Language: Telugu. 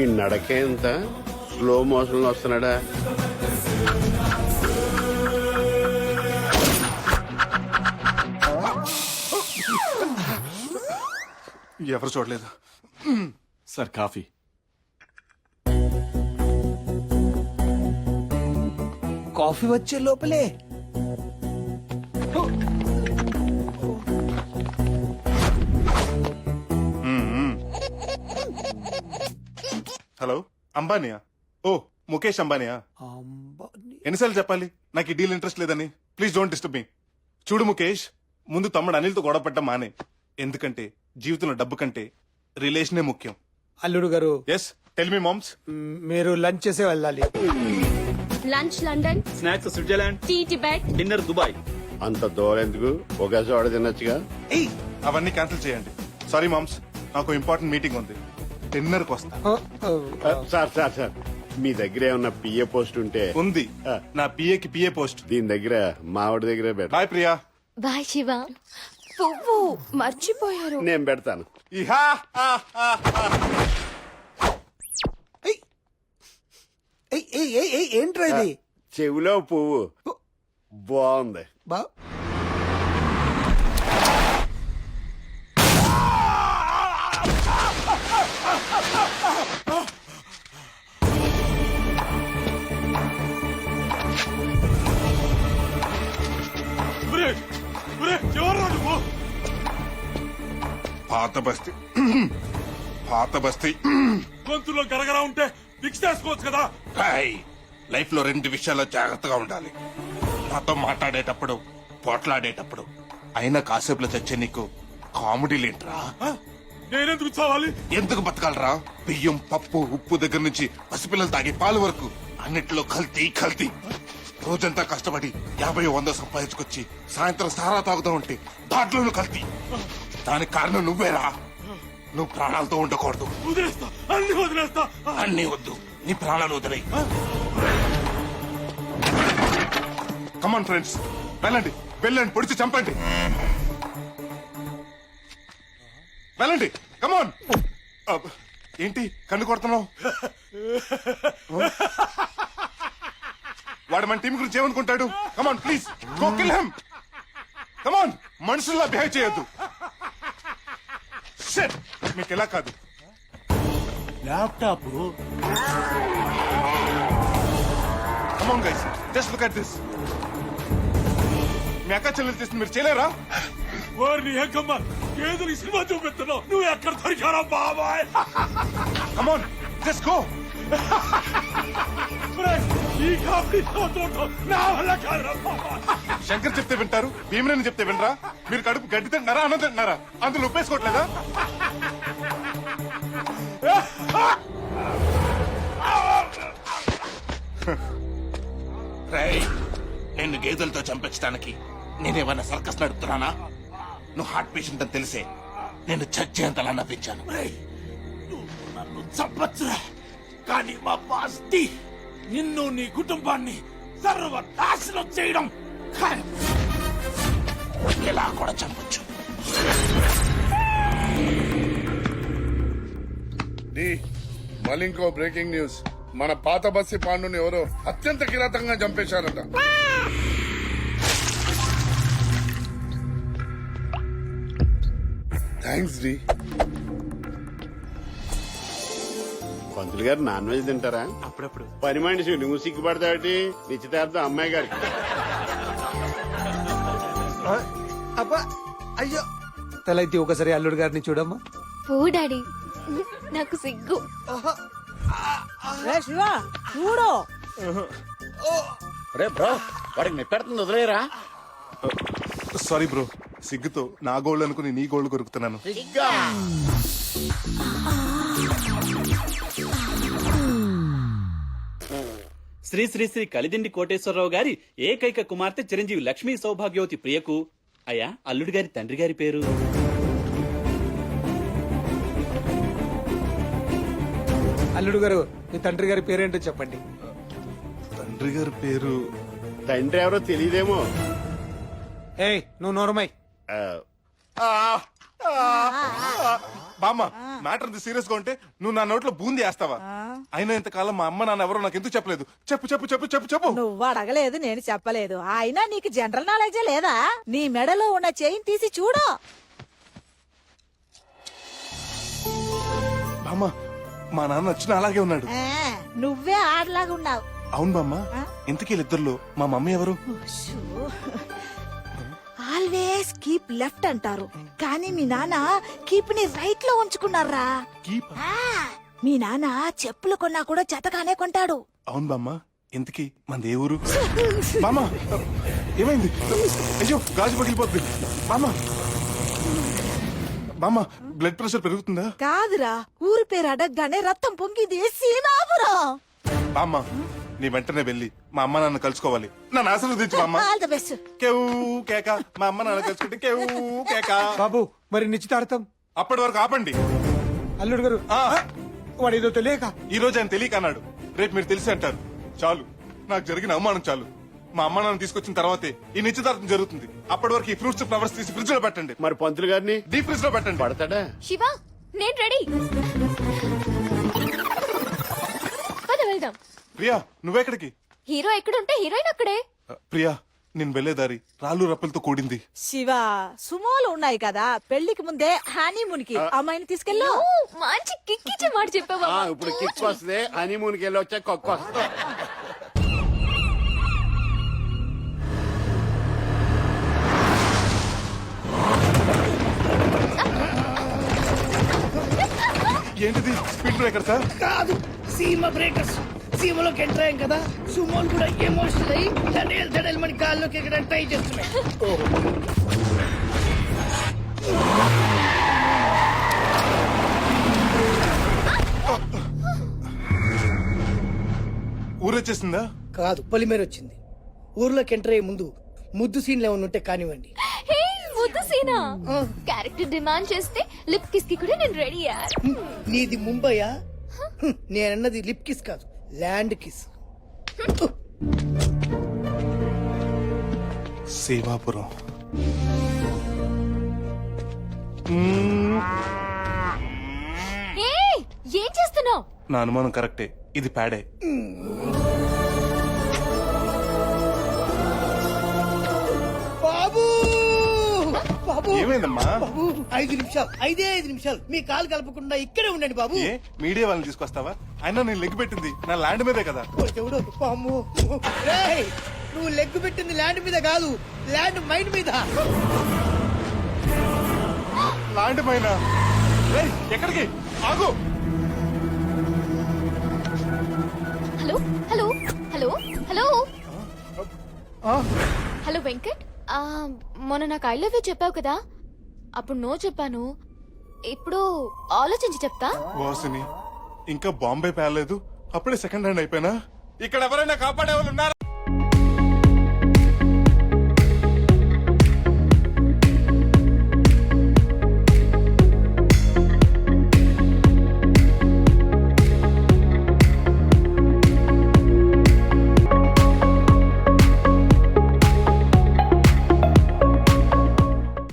ఈ నడకేంత? స్లో మోషన్లో వస్తున్నాడా? ఎవరు చూడలేదు. Sir coffee. కాఫీ వచ్చే లోపలే హలో అంబానియా? ఓ ముఖేష్ అంబానియా? అంబానీ. ఎన్నిసార్లు చెప్పాలి? నాకు ఈ డీల్ ఇంట్రెస్ట్ లేదని. Please don't disturb me. చూడు ముఖేష్ ముందు తమ్ముడు అనిల్తో గొడవ పెట్టడం మానే. ఎందుకంటే జీవితంలో డబ్బు కంటే రిలేషనే ముఖ్యం. అల్లుడు గారు ఎస్ టెల్ మీ మామ్స్ మ్, మీరు లంచ్ చేసే వెళ్ళాలి. Lunch London snacks Switzerland tea Tibet. Dinner Dubai. అంత దూరం ఎందుకు? ఒకే చోట తినొచ్చుగా? అవన్నీ క్యాన్సిల్ చేయండి. సారీ మామ్స్ నాకు ఇంపార్టెంట్ మీటింగ్ ఉంది. డిన్నర్కి వస్తా సార్ సార్ సార్. మీ దగ్గర ఏమన్నా పిఏ పోస్ట్ ఉంటే ఉంది. నా పిఏకి పిఏ పోస్ట్. దీని దగ్గర మావిడి దగ్గరే బాయ్ ప్రియా. బాయ్ శివ. పువ్వు మర్చిపోయారు. నేను పెడతాను ఏంట్రా ఇది? చెవిలో పువ్వు. బాగుంది. బా పాత బస్తీ పాత బస్తీ గొంతులో గరగరా ఉంటే ఫిక్స్ చేసుకోవచ్చు కదా? లైఫ్లో రెండు విషయాల్లో జాగ్రత్తగా ఉండాలి. నాతో మాట్లాడేటప్పుడు పోట్లాడేటప్పుడు అయినా కాసేపులో చచ్చే నీకు కామెడీ లేంట్రా? నేనెందుకు చావాలి? ఎందుకు బతకాలరా? బియ్యం పప్పు ఉప్పు దగ్గర నుంచి పసిపిల్లలు తాగే పాలు వరకు అన్నిట్లో కల్తీ కల్తీ. రోజంతా కష్టపడి యాభై వంద సంపాదించుకొచ్చి సాయంత్రం సారా తాగుతూ ఉంటే దాంట్లోనూ కల్తీ. దానికి కారణం నువ్వేరా. నువ్వు ప్రాణాలతో ఉండకూడదు. వదిలేస్తా. అన్ని వదిలేస్తా. అన్నీ వద్దు. నీ ప్రాణాలు వదిలేయి. కమాన్ ఫ్రెండ్స్ వెళ్ళండి. వెళ్ళండి. పొడిచి చంపండి. వెళ్ళండి. కమాన్ ఏంటి? కన్ను కొడుతున్నావు? వాడు మన టీం గురించి ఏమనుకుంటాడు? Come on please go kill him come on మనుషుల్లా behave చేయొద్దు! మీకు ఎలా కాదు. Laptop Come on, guys. Just look at this. మీ అక్క చెల్లెలు చేసింది మీరు చేయలేరా? వారిని ఏకమ్మ గేదెలు సినిమా చూపిస్తున్నావు. నువ్వు ఎక్కడ దొరికారా బాబాయ్. కమాన్ జస్ట్ గో ఈ నా వల్ల శంకర్ చెప్తే వింటారు భీమరేని చెప్తే వినరా? మీరు కడుపు గడ్డి తింటున్నారా అన్నం తింటున్నారా? అందులో ఉప్పేసుకోవట్లేదా నిన్ను గేదెలతో చంపించడానికి నేనేమన్నా సర్కస్ నడుపుతున్నానా? నువ్వు హార్ట్ పేషెంట్ అని తెలిసే నేను చచ్చేంతలా నవ్వించాను. నన్ను చంపచ్చురా. కానీ మా బాస్తి నిన్ను నీ కుటుంబాన్ని సర్వనాశనం చేయడం ఖాయం. ఇలా కూడా చంపొచ్చు డి మళ్ళీ ఇంకో బ్రేకింగ్ న్యూస్. మన పాత బస్సి పాండుని ఎవరో అత్యంత కిరాతంగా చంపేశారట. థ్యాంక్స్ డి పంతులు గారు నాన్ వెజ్ తింటారా? అప్పుడప్పుడు. పని మనిషి నువ్వు సిగ్గుపడతాటి నిశ్చితార్థం అమ్మాయి గారికి. అబ్బా అయ్యో. తలైతే ఒకసారి అల్లుడు గారిని చూడమ్మా. పో డాడీ. నాకు సిగ్గు. శివ చూడు. రే బ్రో వాడికి నెప్పెడుతుంది వదిలేరా? సారీ బ్రో సిగ్గుతో నా గోల్డ్ అనుకుని నీ గోల్డ్ కొరుకుతున్నాను. శ్రీ శ్రీ శ్రీ కలిదిండి కోటేశ్వరరావు గారి ఏకైక కుమార్తె చిరంజీవి లక్ష్మీ సౌభాగ్యవతి ప్రియకు అయ్యా అల్లుడి గారి తండ్రి గారి పేరు? అల్లుడు గారు మీ తండ్రి గారి పేరేంటో చెప్పండి. తండ్రి గారి పేరు? తండ్రి ఎవరో తెలియదేమో ఏయ్ నువ్వు నోరమై బామ్మ మ్యాటర్ సీరియస్గా ఉంటే నువ్వు నా నోట్లో బూంది వేస్తావా? అయినా ఇంతకాలం మా అమ్మ నాన్న ఎవరో నాకు ఎందుకు చెప్పలేదు? చెప్పు చెప్పు చెప్పు చెప్పు చెప్పు. నువ్వు అడగలేదు నేను చెప్పలేదు. అయినా నీకు జనరల్ నాలెడ్జే లేదా? నీ మెడలో ఉన్న చైన్ తీసి చూడు. బామ్మ మా నాన్న వచ్చిన అలాగే ఉన్నాడు. నువ్వే ఆడలాగా ఉన్నావు. అవును బామ్మ ఇంతకీ వీళ్ళిద్దరిలో మా మమ్మీ ఎవరు? ఆల్వేస్ కీప్ లెఫ్ట్ అంటారు. కానీ మీ నాన్న కీప్ని రైట్లో ఉంచుకున్నారా? కీప్ మీ నాన్న చెప్పులు కొన్నా కూడా చెతగానే కొంటాడు. అవును బామ్మ ఇంతకీ మన ఏ ఊరు? బామ్మ ఏమైంది? అయ్యో గాజు పగిలిపోద్ది బామ్మ బామ్మ బ్లడ్ ప్రెషర్ పెరుగుతుందా? కాదురా ఊరి పేరు అడగగానే రక్తం పొంగింది సీనాపురం? బామ్మ నీ వెంటనే వెళ్ళి మా అమ్మ నాన్న కలుసుకోవాలి. నన్ను ఆశీర్వదించు బామ్మ ఆల్ ద బెస్ట్ కేవు కేక. మా అమ్మ నాన్న కలుసుకుంటే కేవు కేక. బాబు మరి నిశ్చితార్థం? అప్పటి వరకు ఆపండి. అల్లుడు గారు ఆ, వాడు ఏదో తెలియక. ఈ రోజు ఆయన తెలియక అన్నాడు. రేపు మీరు తెలిసి అంటారు. చాలు. నాకు జరిగిన అవమానం చాలు. మా అమ్మ నాన్న తీసుకొచ్చిన తర్వాతే ఈ నిశ్చితార్థం జరుగుతుంది. అప్పటి వరకు ఈ ఫ్రూట్స్ ఫ్లవర్స్ తీసి ఫ్రిడ్జ్లో పెట్టండి. మరి పంతులు గారిని? డీప్ ఫ్రిడ్జ్లో పెట్టండి. పడతాడా? శివ నేను రెడీ. పద వెళ్దాం. ప్రియా నువ్వెక్కడికి? హీరో ఎక్కడుంటే హీరోయిన్ అక్కడే. ప్రియా నేను వెళ్ళే దారి రాళ్ళు రప్పలతో కూడింది. శివ సుమోలు ఉన్నాయి కదా పెళ్ళికి ముందే హనీమూన్కి అమ్మాయిని తీసుకెళ్ళు. ఓ, మంచి కిక్కిచ్చే మాట చెప్పావా ఆ, ఇప్పుడు కిక్ వస్తుంది హనీమూన్కి వెళ్ళి వచ్చే కొక్క వస్తుంది. ఏంటిది? స్పీడ్ బ్రేకర్ సార్ కాదు సీమ బ్రేకర్స్. సీమలోకి ఎంటర్ అయ్యాం కదా సుమోలు కూడా ఎమోషనల్ అయ్యి దడేల్ దడేల్ మన గాల్లోకి ఎక్కడానికి ట్రై చేస్తున్నాయి. ఊరొచ్చేసిందా? కాదు పొలిమేర వచ్చింది. ఊర్లోకి ఎంటర్ అయ్యే ముందు ముద్దు సీన్లు ఏమైనా ఉంటే కానివ్వండి. హే ముద్దు సీనా? క్యారెక్టర్ డిమాండ్ చేస్తే లిప్ కిస్కి కూడా నేను రెడీ నీది ముంబయా? నేనన్నది లిప్ కిస్ కాదు. Land kiss. సేవాపురం ఏం చేస్తున్నావు? నా అనుమానం కరెక్టే. ఇది ప్యాడే. బాబు. ఏమైందమ్మా? బాబు ఐదు నిమిషాలు ఐదే ఐదు నిమిషాలు. మీ కాలు కలపకుండా ఇక్కడే ఉండండి బాబు. ఏ మీడియా వాళ్ళని తీసుకొస్తావా? అయినా నేను లెగ్ పెట్టింది నా ల్యాండ్ మీదే కదా. ఓ దేవుడు పాము రేయ్, నువ్వు లెగ్ పెట్టింది ల్యాండ్ మీద కాదు ల్యాండ్ మైండ్ మీద. ల్యాండ్ పైన రేయ్, ఎక్కడికి? ఆగు. Hello hello hello hello. ఆ, హలో వెంకట్. మొన్న నాకు ఐ లవ్ యూ చెప్పావు కదా. అప్పుడు నో చెప్పాను. ఇప్పుడు ఆలోచించి చెప్తా. వాసిని ఇంకా బాంబే పేర్లేదు అప్పుడే సెకండ్ హ్యాండ్ అయిపోయినా? ఇక్కడ ఎవరైనా కాపాడే వాళ్ళు ఉన్నారా?